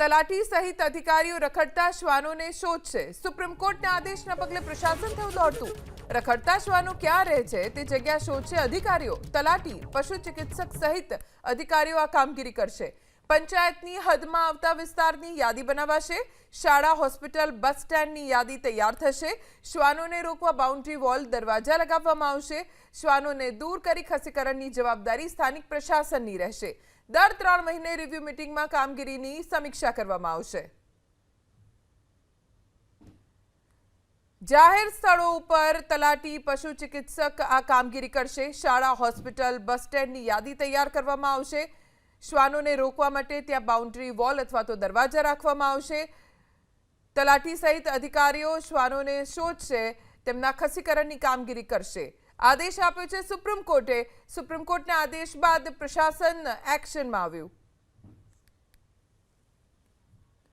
તલાટી સહિત અધિકારીઓ રખડતા શ્વાનોને શોધશે સુપ્રીમ કોર્ટના આદેશના પગલે પ્રશાસન થયું દોડતું. રખડતા શ્વાનો ક્યાં રહે છે તે જગ્યા શોધશે અધિકારીઓ. તલાટી, પશુ ચિકિત્સક સહિત અધિકારીઓ આ કામગીરી કરશે. પંચાયતની હદમાં આવતા વિસ્તારની યાદી બનાવાશે. શાળા, હોસ્પિટલ, બસ સ્ટેન્ડની યાદી તૈયાર થશે. શ્વાનોને રોકવા બાઉન્ડ્રી વોલ દરવાજા લગાવવામાં આવશે. શ્વાનોને દૂર કરી ખસીકરણની જવાબદારી સ્થાનિક પ્રશાસનની રહેશે. દર ત્રણ મહિને રિવ્યુ મિટિંગમાં કામગીરીની સમીક્ષા કરવામાં આવશે. જાહેર સ્થળો ઉપર તલાટી પશુ ચિકિત્સક આ કામગીરી કરશે. શાળા, હોસ્પિટલ, બસ સ્ટેન્ડની યાદી તૈયાર કરવામાં આવશે. શ્વાનોને રોકવા માટે ત્યાં બાઉન્ડ્રી વોલ અથવા તો દરવાજા રાખવામાં આવશે. તલાટી સહિત અધિકારીઓ શ્વાનોને શોધશે, તેમના ખસીકરણની કામગીરી કરશે. આદેશ આપ્યો છે સુપ્રીમ કોર્ટે. સુપ્રીમ કોર્ટના આદેશ બાદ પ્રશાસન એક્શનમાં આવ્યું.